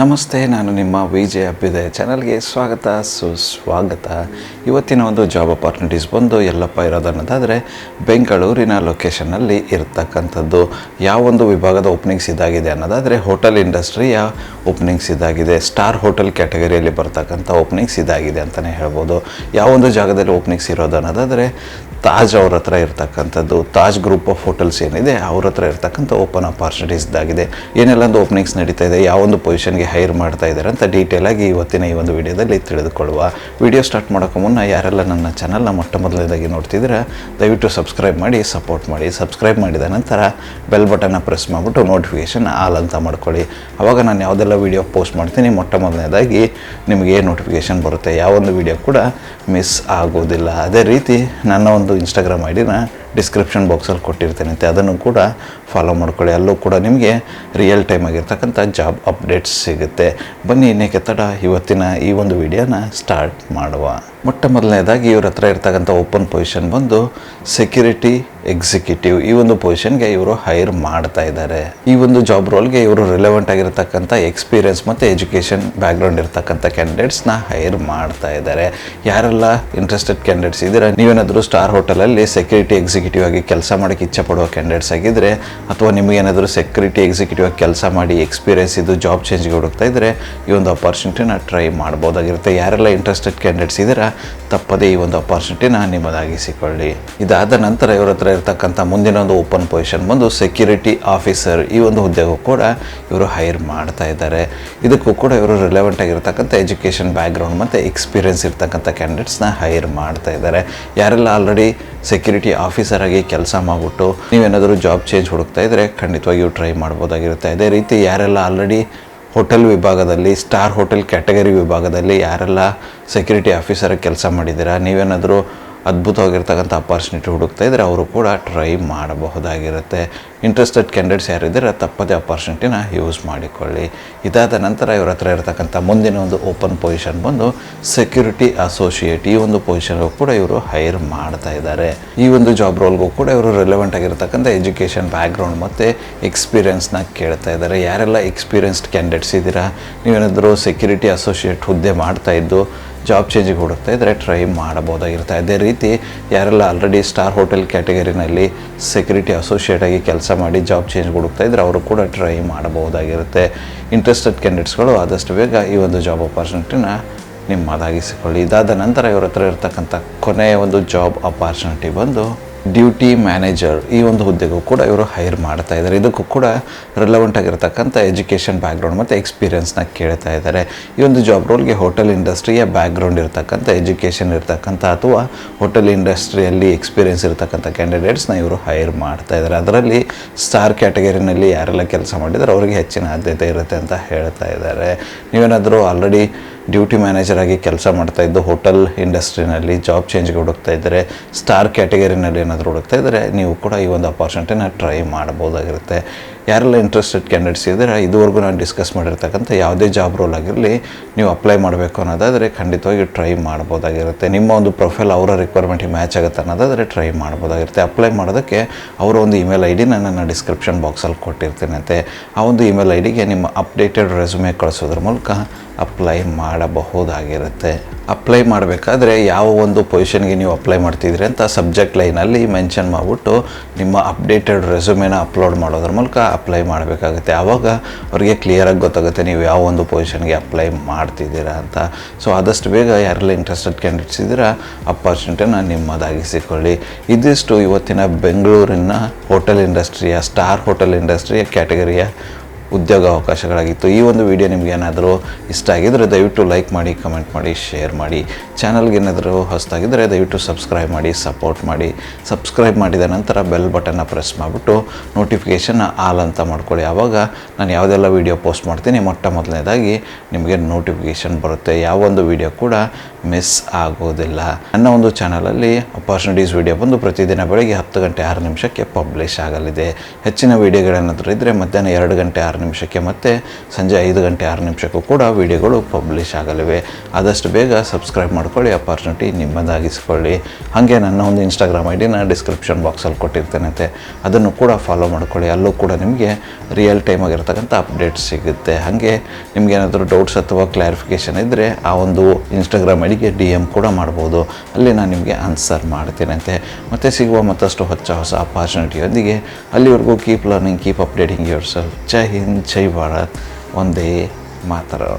ನಮಸ್ತೆ, ನಾನು ನಿಮ್ಮ ವಿಜಯ ಅಭ್ಯುದಯ. ಚಾನಲ್ಗೆ ಸ್ವಾಗತ, ಸುಸ್ವಾಗತ. ಇವತ್ತಿನ ಒಂದು ಜಾಬ್ ಅಪಾರ್ಚುನಿಟೀಸ್ ಬಂದು ಎಲ್ಲಪ್ಪ ಇರೋದನ್ನೋದಾದರೆ, ಬೆಂಗಳೂರಿನ ಲೊಕೇಶನ್ನಲ್ಲಿ ಇರ್ತಕ್ಕಂಥದ್ದು. ಯಾವೊಂದು ವಿಭಾಗದ ಓಪನಿಂಗ್ಸ್ ಇದಾಗಿದೆ ಅನ್ನೋದಾದರೆ ಹೋಟೆಲ್ ಇಂಡಸ್ಟ್ರಿಯ ಓಪನಿಂಗ್ಸ್ ಇದಾಗಿದೆ. ಸ್ಟಾರ್ ಹೋಟೆಲ್ ಕ್ಯಾಟಗರಿಯಲ್ಲಿ ಬರ್ತಕ್ಕಂಥ ಓಪನಿಂಗ್ಸ್ ಇದಾಗಿದೆ ಅಂತಲೇ ಹೇಳ್ಬೋದು. ಯಾವೊಂದು ಜಾಗದಲ್ಲಿ ಓಪನಿಂಗ್ಸ್ ಇರೋದು ಅನ್ನೋದಾದರೆ, ತಾಜ್ ಅವ್ರ ಹತ್ರ ಇರ್ತಕ್ಕಂಥದ್ದು. ತಾಜ್ ಗ್ರೂಪ್ ಆಫ್ ಹೋಟೆಲ್ಸ್ ಏನಿದೆ, ಅವ್ರ ಹತ್ರ ಇರ್ತಕ್ಕಂಥ ಓಪನ್ ಅಪಾರ್ಚುನಿಟೀಸ್ ಇದಾಗಿದೆ. ಏನೆಲ್ಲ ಒಂದು ಓಪನಿಂಗ್ಸ್ ನಡೀತಾ ಇದೆ ಯಾವೊಂದು ಪೊಸಿಷನ್ಗೆ ಹೈರ್ ಮಾಡ್ತಾ ಇದ್ದಾರೆ ಅಂತ ಡೀಟೇಲ್ ಆಗಿ ಇವತ್ತಿನ ಈ ಒಂದು ವಿಡಿಯೋದಲ್ಲಿ ತಿಳಿದುಕೊಳ್ಳುವ. ವಿಡಿಯೋ ಸ್ಟಾರ್ಟ್ ಮಾಡೋಕ್ಕೂ ಮುನ್ನ ಯಾರೆಲ್ಲ ನನ್ನ ಚಾನಲ್ನ ಮೊಟ್ಟ ಮೊದಲನೇದಾಗಿ ನೋಡ್ತಿದ್ರೆ ದಯವಿಟ್ಟು ಸಬ್ಸ್ಕ್ರೈಬ್ ಮಾಡಿ ಸಪೋರ್ಟ್ ಮಾಡಿ ಸಬ್ಸ್ಕ್ರೈಬ್ ಮಾಡಿದ ನಂತರ ಬೆಲ್ ಬಟನ್ನ ಪ್ರೆಸ್ ಮಾಡಿಬಿಟ್ಟು ನೋಟಿಫಿಕೇಷನ್ ಆಲ್ ಅಂತ ಮಾಡ್ಕೊಳ್ಳಿ. ಅವಾಗ ನಾನು ಯಾವುದೆಲ್ಲ ವೀಡಿಯೋ ಪೋಸ್ಟ್ ಮಾಡ್ತೀನಿ ಮೊಟ್ಟ ಮೊದಲನೇದಾಗಿ ನಿಮಗೆ ನೋಟಿಫಿಕೇಷನ್ ಬರುತ್ತೆ ಯಾವೊಂದು ವಿಡಿಯೋ ಕೂಡ ಮಿಸ್ ಆಗೋದಿಲ್ಲ. ಅದೇ ರೀತಿ ನನ್ನ ಒಂದು ಇನ್ಸ್ಟಾಗ್ರಾಮ್ ಐ ಡಿನ ಡಿಸ್ಕ್ರಿಪ್ಷನ್ ಬಾಕ್ಸಲ್ಲಿ ಕೊಟ್ಟಿರ್ತೇನೆ ಅದನ್ನು ಕೂಡ ಫಾಲೋ ಮಾಡ್ಕೊಳ್ಳಿ. ಅಲ್ಲೂ ಕೂಡ ನಿಮಗೆ ರಿಯಲ್ ಟೈಮ್ ಆಗಿರ್ತಕ್ಕಂಥ ಜಾಬ್ ಅಪ್ಡೇಟ್ಸ್ ಸಿಗುತ್ತೆ. ಬನ್ನಿ, ಇನ್ನೇಕೆ ತಡ? ಇವತ್ತಿನ ಈ ಒಂದು ವಿಡಿಯೋನ ಸ್ಟಾರ್ಟ್ ಮಾಡುವ. ಮೊಟ್ಟ ಮೊದಲನೇದಾಗಿ ಇವ್ರ ಹತ್ರ ಇರ್ತಕ್ಕಂಥ ಓಪನ್ ಪೊಸಿಷನ್ ಬಂದು ಸೆಕ್ಯೂರಿಟಿ ಎಕ್ಸಿಕ್ಯೂಟಿವ್ ಈ ಒಂದು ಪೊಸಿಷನ್ಗೆ ಇವರು ಹೈರ್ ಮಾಡ್ತಾ ಇದ್ದಾರೆ ಈ ಒಂದು ಜಾಬ್ ರೋಲ್ಗೆ ಇವರು ರಿಲೆವೆಂಟ್ ಆಗಿರತಕ್ಕಂಥ ಎಕ್ಸ್ಪೀರಿಯನ್ಸ್ ಮತ್ತು ಎಜುಕೇಷನ್ ಬ್ಯಾಕ್ಗ್ರೌಂಡ್ ಇರ್ತಕ್ಕಂಥ ಕ್ಯಾಂಡಿಡೇಟ್ಸ್ನ ಹೈರ್ ಮಾಡ್ತಾ ಇದ್ದಾರೆ ಯಾರೆಲ್ಲ ಇಂಟ್ರೆಸ್ಟೆಡ್ ಕ್ಯಾಂಡಿಡೇಟ್ಸ್ ಇದ್ದೀರಾ? ನೀವೇನಾದರೂ ಸ್ಟಾರ್ ಹೋಟೆಲಲ್ಲಿ ಸೆಕ್ಯೂರಿಟಿ ಎಕ್ಸಿಕ್ಯೂಟಿವ್ ಆಗಿ ಕೆಲಸ ಮಾಡೋಕ್ಕೆ ಇಚ್ಛೆ ಪಡುವ ಕ್ಯಾಂಡಿಡೇಟ್ಸ್ ಆಗಿದ್ದರೆ ಅಥವಾ ನಿಮಗೇನಾದರೂ ಸೆಕ್ಯೂರಿಟಿ ಎಕ್ಸಿಕ್ಯೂಟಿವ್ ಆಗಿ ಕೆಲಸ ಮಾಡಿ ಎಕ್ಸ್ಪೀರಿಯನ್ಸ್ ಇದು ಜಾಬ್ ಚೇಂಜ್ಗೆ ಹುಡುಕ್ತಾ ಇದ್ದರೆ ಈ ಒಂದು ಅಪಾರ್ಚುನಿಟಿನ ಟ್ರೈ ಮಾಡ್ಬೋದಾಗಿರುತ್ತೆ. ಯಾರೆಲ್ಲ ಇಂಟ್ರೆಸ್ಟೆಡ್ ಕ್ಯಾಂಡಿಡೇಟ್ಸ್ ಇದ್ದೀರಾ? ತಪ್ಪದೇ ಈ ಒಂದು ಅಪಾರ್ಚುನಿಟಿನ ನಿಮ್ಮದಾಗಿಸಿಕೊಳ್ಳಿ. ಇದಾದ ನಂತರ ಇವರ ಹತ್ರ ಇರತಕ್ಕಂಥ ಮುಂದಿನ ಒಂದು ಓಪನ್ ಪೊಸಿಷನ್ ಬಂದು ಸೆಕ್ಯೂರಿಟಿ ಆಫೀಸರ್ ಈ ಒಂದು ಹುದ್ದೆಗೂ ಕೂಡ ಇವರು ಹೈರ್ ಮಾಡ್ತಾ ಇದ್ದಾರೆ. ಇದಕ್ಕೂ ಕೂಡ ಇವರು ರಿಲೆವೆಂಟ್ ಆಗಿರ್ತಕ್ಕಂಥ ಎಜುಕೇಷನ್ ಬ್ಯಾಕ್ಗ್ರೌಂಡ್ ಮತ್ತು ಎಕ್ಸ್ಪೀರಿಯನ್ಸ್ ಇರ್ತಕ್ಕಂಥ ಕ್ಯಾಂಡಿಡೇಟ್ಸ್ನ ಹೈರ್ ಮಾಡ್ತಾ ಇದ್ದಾರೆ. ಯಾರೆಲ್ಲ ಆಲ್ರೆಡಿ ಸೆಕ್ಯೂರಿಟಿ ಆಫೀಸರ್ ಆಗಿ ಕೆಲಸ ಮಾಡಿಬಿಟ್ಟು ನೀವೇನಾದರೂ ಜಾಬ್ ಚೇಂಜ್ ಹುಡುಕ್ತಾ ಇದ್ದರೆ ಖಂಡಿತವಾಗಿಯೂ ಟ್ರೈ ಮಾಡ್ಬೋದಾಗಿರುತ್ತೆ. ಅದೇ ರೀತಿ ಯಾರೆಲ್ಲ ಆಲ್ರೆಡಿ ಹೋಟೆಲ್ ವಿಭಾಗದಲ್ಲಿ, ಸ್ಟಾರ್ ಹೋಟೆಲ್ ಕ್ಯಾಟಗರಿ ವಿಭಾಗದಲ್ಲಿ ಯಾರೆಲ್ಲ ಸೆಕ್ಯೂರಿಟಿ ಆಫೀಸರ್ ಕೆಲಸ ಮಾಡಿದ್ದೀರಾ, ನೀವೇನಾದರೂ ಅದ್ಭುತವಾಗಿರ್ತಕ್ಕಂಥ ಅಪಾರ್ಚುನಿಟಿ ಹುಡುಕ್ತಾ ಇದ್ದರೆ ಅವರು ಕೂಡ ಟ್ರೈ ಮಾಡಬಹುದಾಗಿರುತ್ತೆ. ಇಂಟ್ರೆಸ್ಟೆಡ್ ಕ್ಯಾಂಡಿಡೇಟ್ಸ್ ಯಾರಿದ್ದೀರಾ ತಪ್ಪದೇ ಅಪಾರ್ಚುನಿಟಿನ ಯೂಸ್ ಮಾಡಿಕೊಳ್ಳಿ. ಇದಾದ ನಂತರ ಇವ್ರ ಹತ್ರ ಇರತಕ್ಕಂಥ ಮುಂದಿನ ಒಂದು ಓಪನ್ ಪೊಸಿಷನ್ ಬಂದು ಸೆಕ್ಯೂರಿಟಿ ಅಸೋಸಿಯೇಟ್ ಈ ಒಂದು ಪೊಸಿಷನ್ಗೂ ಕೂಡ ಇವರು ಹೈರ್ ಮಾಡ್ತಾ ಇದ್ದಾರೆ. ಈ ಒಂದು ಜಾಬ್ ರೋಲ್ಗೂ ಕೂಡ ಇವರು ರಿಲೆವೆಂಟ್ ಆಗಿರತಕ್ಕಂಥ ಎಜುಕೇಷನ್ ಬ್ಯಾಕ್ಗ್ರೌಂಡ್ ಮತ್ತು ಎಕ್ಸ್ಪೀರಿಯನ್ಸ್ನ ಕೇಳ್ತಾ ಇದ್ದಾರೆ. ಯಾರೆಲ್ಲ ಎಕ್ಸ್ಪೀರಿಯನ್ಸ್ಡ್ ಕ್ಯಾಂಡಿಡೇಟ್ಸ್ ಇದ್ದೀರಾ, ನೀವೇನಾದರೂ ಸೆಕ್ಯೂರಿಟಿ ಅಸೋಸಿಯೇಟ್ ಹುದ್ದೆ ಮಾಡ್ತಾ ಇದ್ದು ಜಾಬ್ ಚೇಂಜಿಗೆ ಹುಡುಕ್ತಾ ಇದ್ದರೆ ಟ್ರೈ ಮಾಡಬಹುದಾಗಿರುತ್ತೆ. ಅದೇ ರೀತಿ ಯಾರೆಲ್ಲ ಆಲ್ರೆಡಿ ಸ್ಟಾರ್ ಹೋಟೆಲ್ ಕ್ಯಾಟಗರಿನಲ್ಲಿ ಸೆಕ್ಯೂರಿಟಿ ಅಸೋಸಿಯೇಟ್ ಆಗಿ ಕೆಲಸ ಮಾಡಿ ಜಾಬ್ ಚೇಂಜ್ ಹುಡುಕ್ತಾ ಇದ್ದರೆ ಅವರು ಕೂಡ ಟ್ರೈ ಮಾಡಬಹುದಾಗಿರುತ್ತೆ. ಇಂಟ್ರೆಸ್ಟೆಡ್ ಕ್ಯಾಂಡಿಡೇಟ್ಸ್ಗಳು ಆದಷ್ಟು ಬೇಗ ಈ ಒಂದು ಜಾಬ್ ಅಪಾರ್ಚುನಿಟಿನ ನಿಮ್ಮದಾಗಿಸಿಕೊಳ್ಳಿ. ಇದಾದ ನಂತರ ಇವರ ಹತ್ರ ಇರತಕ್ಕಂಥ ಕೊನೆಯ ಒಂದು ಜಾಬ್ ಅಪಾರ್ಚುನಿಟಿ ಬಂದು ಡ್ಯೂಟಿ ಮ್ಯಾನೇಜರ್ ಈ ಒಂದು ಹುದ್ದೆಗೂ ಕೂಡ ಇವರು ಹೈರ್ ಮಾಡ್ತಾ ಇದ್ದಾರೆ. ಇದಕ್ಕೂ ಕೂಡ ರಿಲವೆಂಟ್ ಆಗಿರ್ತಕ್ಕಂಥ ಎಜುಕೇಷನ್ ಬ್ಯಾಕ್ಗ್ರೌಂಡ್ ಮತ್ತು ಎಕ್ಸ್ಪೀರಿಯನ್ಸ್ನ ಕೇಳ್ತಾ ಇದ್ದಾರೆ. ಈ ಒಂದು ಜಾಬ್ ರೋಲ್ಗೆ ಹೋಟೆಲ್ ಇಂಡಸ್ಟ್ರಿಯ ಬ್ಯಾಕ್ಗ್ರೌಂಡ್ ಇರ್ತಕ್ಕಂಥ ಎಜುಕೇಷನ್ ಇರ್ತಕ್ಕಂಥ ಅಥವಾ ಹೋಟೆಲ್ ಇಂಡಸ್ಟ್ರಿಯಲ್ಲಿ ಎಕ್ಸ್ಪೀರಿಯನ್ಸ್ ಇರ್ತಕ್ಕಂಥ ಕ್ಯಾಂಡಿಡೇಟ್ಸ್ನ ಇವರು ಹೈರ್ ಮಾಡ್ತಾ ಇದ್ದಾರೆ. ಅದರಲ್ಲಿ ಸ್ಟಾರ್ ಕ್ಯಾಟಗರಿನಲ್ಲಿ ಯಾರೆಲ್ಲ ಕೆಲಸ ಮಾಡಿದ್ದಾರೆ ಅವರಿಗೆ ಹೆಚ್ಚಿನ ಆದ್ಯತೆ ಇರುತ್ತೆ ಅಂತ ಹೇಳ್ತಾ ಇದ್ದಾರೆ. ನೀವೇನಾದರೂ ಆಲ್ರೆಡಿ ಡ್ಯೂಟಿ ಮ್ಯಾನೇಜರ್ ಆಗಿ ಕೆಲಸ ಮಾಡ್ತಾ ಇದ್ದು ಹೋಟೆಲ್ ಇಂಡಸ್ಟ್ರಿನಲ್ಲಿ ಜಾಬ್ ಚೇಂಜ್ಗೆ ಹುಡುಕ್ತಾ ಇದ್ದರೆ, ಸ್ಟಾರ್ ಕ್ಯಾಟಗರಿನಲ್ಲಿ ಏನಾದರೂ ಹುಡುಕ್ತಾ ಇದ್ದರೆ, ನೀವು ಕೂಡ ಈ ಒಂದು ಅಪಾರ್ಚುನಿಟಿನ ಟ್ರೈ ಮಾಡ್ಬೋದಾಗಿರುತ್ತೆ ಯಾರೆಲ್ಲ ಇಂಟ್ರೆಸ್ಟೆಡ್ ಕ್ಯಾಂಡಿಡೇಟ್ಸ್ ಇದ್ದರೆ, ಇದುವರೆಗೂ ನಾನು ಡಿಸ್ಕಸ್ ಮಾಡಿರ್ತಕ್ಕಂಥ ಯಾವುದೇ ಜಾಬ್ ರೋಲ್ ಆಗಿರಲಿ, ನೀವು ಅಪ್ಲೈ ಮಾಡಬೇಕು ಅನ್ನೋದಾದರೆ ಖಂಡಿತವಾಗಿ ಟ್ರೈ ಮಾಡ್ಬೋದಾಗಿರುತ್ತೆ. ನಿಮ್ಮ ಒಂದು ಪ್ರೊಫೈಲ್ ಅವರ ರಿಕ್ವೈರ್ಮೆಂಟಿಗೆ ಮ್ಯಾಚ್ ಆಗುತ್ತೆ ಅನ್ನೋದಾದರೆ ಟ್ರೈ ಮಾಡ್ಬೋದಾಗಿರುತ್ತೆ. ಅಪ್ಲೈ ಮಾಡೋದಕ್ಕೆ ಅವರ ಒಂದು ಇಮೇಲ್ ಐ ಡಿನ ನನ್ನ ಡಿಸ್ಕ್ರಿಪ್ಷನ್ ಬಾಕ್ಸಲ್ಲಿ ಕೊಟ್ಟಿರ್ತೀನಂತೆ ಆ ಒಂದು ಇಮೇಲ್ ಐ ಡಿಗೆ ನಿಮ್ಮ ಅಪ್ಡೇಟೆಡ್ ರೆಸ್ಯೂಮೆ ಕಳಿಸೋದ್ರ ಮೂಲಕ ಅಪ್ಲೈ ಮಾಡಬಹುದಾಗಿರುತ್ತೆ. ಅಪ್ಲೈ ಮಾಡಬೇಕಾದ್ರೆ ಯಾವ ಒಂದು ಪೊಸಿಷನ್ಗೆ ನೀವು ಅಪ್ಲೈ ಮಾಡ್ತಿದ್ದೀರಿ ಅಂತ ಸಬ್ಜೆಕ್ಟ್ ಲೈನಲ್ಲಿ ಮೆನ್ಷನ್ ಮಾಡಿಬಿಟ್ಟು ನಿಮ್ಮ ಅಪ್ಡೇಟೆಡ್ ರೆಸ್ಯೂಮೇನ ಅಪ್ಲೋಡ್ ಮಾಡೋದ್ರ ಮೂಲಕ ಅಪ್ಲೈ ಮಾಡಬೇಕಾಗುತ್ತೆ. ಆವಾಗ ಅವರಿಗೆ ಕ್ಲಿಯರಾಗಿ ಗೊತ್ತಾಗುತ್ತೆ ನೀವು ಯಾವ ಒಂದು ಪೊಸಿಷನ್ಗೆ ಅಪ್ಲೈ ಮಾಡ್ತಿದ್ದೀರಾ ಅಂತ. ಸೊ ಆದಷ್ಟು ಬೇಗ ಯಾರೆಲ್ಲ ಇಂಟ್ರೆಸ್ಟೆಡ್ ಕ್ಯಾಂಡಿಡೇಟ್ಸ್ ಇದ್ದೀರಾ ಅಪಾರ್ಚುನಿಟಿನ ನಿಮ್ಮದಾಗಿಸಿಕೊಳ್ಳಿ. ಇದಿಷ್ಟು ಇವತ್ತಿನ ಬೆಂಗಳೂರಿನ ಹೋಟೆಲ್ ಇಂಡಸ್ಟ್ರಿಯ ಸ್ಟಾರ್ ಹೋಟೆಲ್ ಇಂಡಸ್ಟ್ರಿಯ ಕ್ಯಾಟಗರಿಯ ಉದ್ಯೋಗ ಅವಕಾಶಗಳಾಗಿತ್ತು. ಈ ಒಂದು ವಿಡಿಯೋ ನಿಮ್ಗೆ ಏನಾದರೂ ಇಷ್ಟ ಆಗಿದ್ದರೆ ದಯವಿಟ್ಟು ಲೈಕ್ ಮಾಡಿ ಕಮೆಂಟ್ ಮಾಡಿ ಶೇರ್ ಮಾಡಿ. ಚಾನಲ್ಗೆ ಏನಾದರೂ ಹೊಸದಾಗಿದ್ದರೆ ದಯವಿಟ್ಟು ಸಬ್ಸ್ಕ್ರೈಬ್ ಮಾಡಿ ಸಪೋರ್ಟ್ ಮಾಡಿ. ಸಬ್ಸ್ಕ್ರೈಬ್ ಮಾಡಿದ ನಂತರ ಬೆಲ್ ಬಟನ್ನ ಪ್ರೆಸ್ ಮಾಡಿಬಿಟ್ಟು ನೋಟಿಫಿಕೇಷನ್ ಆಲ್ ಅಂತ ಮಾಡ್ಕೊಳ್ಳಿ. ಆವಾಗ ನಾನು ಯಾವುದೆಲ್ಲ ವೀಡಿಯೋ ಪೋಸ್ಟ್ ಮಾಡ್ತೀನಿ, ಮೊಟ್ಟ ಮೊದಲನೇದಾಗಿ ನಿಮಗೆ ನೋಟಿಫಿಕೇಷನ್ ಬರುತ್ತೆ. ಯಾವೊಂದು ವೀಡಿಯೋ ಕೂಡ ಮಿಸ್ ಆಗೋದಿಲ್ಲ. ನನ್ನ ಒಂದು ಚಾನಲಲ್ಲಿ ಅಪಾರ್ಚುನಿಟೀಸ್ ವಿಡಿಯೋ ಬಂದು ಪ್ರತಿದಿನ ಬೆಳಗ್ಗೆ ಹತ್ತು ಗಂಟೆ ಆರು ನಿಮಿಷಕ್ಕೆ ಪಬ್ಲಿಷ್ ಆಗಲಿದೆ. ಹೆಚ್ಚಿನ ವಿಡಿಯೋಗಳೇನಾದರೂ ಇದ್ದರೆ ಮಧ್ಯಾಹ್ನ ಎರಡು ಗಂಟೆ ಆರು ನಿಮಿಷಕ್ಕೆ ಮತ್ತು ಸಂಜೆ ಐದು ಗಂಟೆ ಆರು ನಿಮಿಷಕ್ಕೂ ಕೂಡ ವಿಡಿಯೋಗಳು ಪಬ್ಲಿಷ್ ಆಗಲಿವೆ. ಆದಷ್ಟು ಬೇಗ ಸಬ್ಸ್ಕ್ರೈಬ್ ಮಾಡ್ಕೊಳ್ಳಿ ಅಪಾರ್ಚುನಿಟಿ ನಿಮ್ಮದಾಗಿಸ್ಕೊಳ್ಳಿ. ಹಾಗೆ ನನ್ನ ಒಂದು ಇನ್ಸ್ಟಾಗ್ರಾಮ್ ಐ ಡಿನ ಡಿಸ್ಕ್ರಿಪ್ಷನ್ ಬಾಕ್ಸಲ್ಲಿ ಕೊಟ್ಟಿರ್ತೇನೆ ಅದನ್ನು ಕೂಡ ಫಾಲೋ ಮಾಡ್ಕೊಳ್ಳಿ. ಅಲ್ಲೂ ಕೂಡ ನಿಮಗೆ ರಿಯಲ್ ಟೈಮ್ ಆಗಿರ್ತಕ್ಕಂಥ ಅಪ್ಡೇಟ್ಸ್ ಸಿಗುತ್ತೆ. ಹಾಗೆ ನಿಮಗೇನಾದರೂ ಡೌಟ್ಸ್ ಅಥವಾ ಕ್ಲಾರಿಫಿಕೇಷನ್ ಇದ್ದರೆ ಆ ಒಂದು ಇನ್ಸ್ಟಾಗ್ರಾಮ್ ಅಡಿಗೆ ಡಿ ಎಂ ಕೂಡ ಮಾಡ್ಬೋದು. ಅಲ್ಲಿ ನಾನು ನಿಮಗೆ ಆನ್ಸರ್ ಮಾಡ್ತೀನಂತೆ. ಮತ್ತು ಸಿಗುವ ಮತ್ತಷ್ಟು ಹೊಚ್ಚ ಹೊಸ ಅಪಾರ್ಚುನಿಟಿಯೊಂದಿಗೆ ಅಲ್ಲಿವರೆಗೂ keep learning keep updating yourself ಜೈ ಹಿಂದ್, ಜೈ ಭಾರತ್. ಒಂದೇ ಮಾತಾಡೋ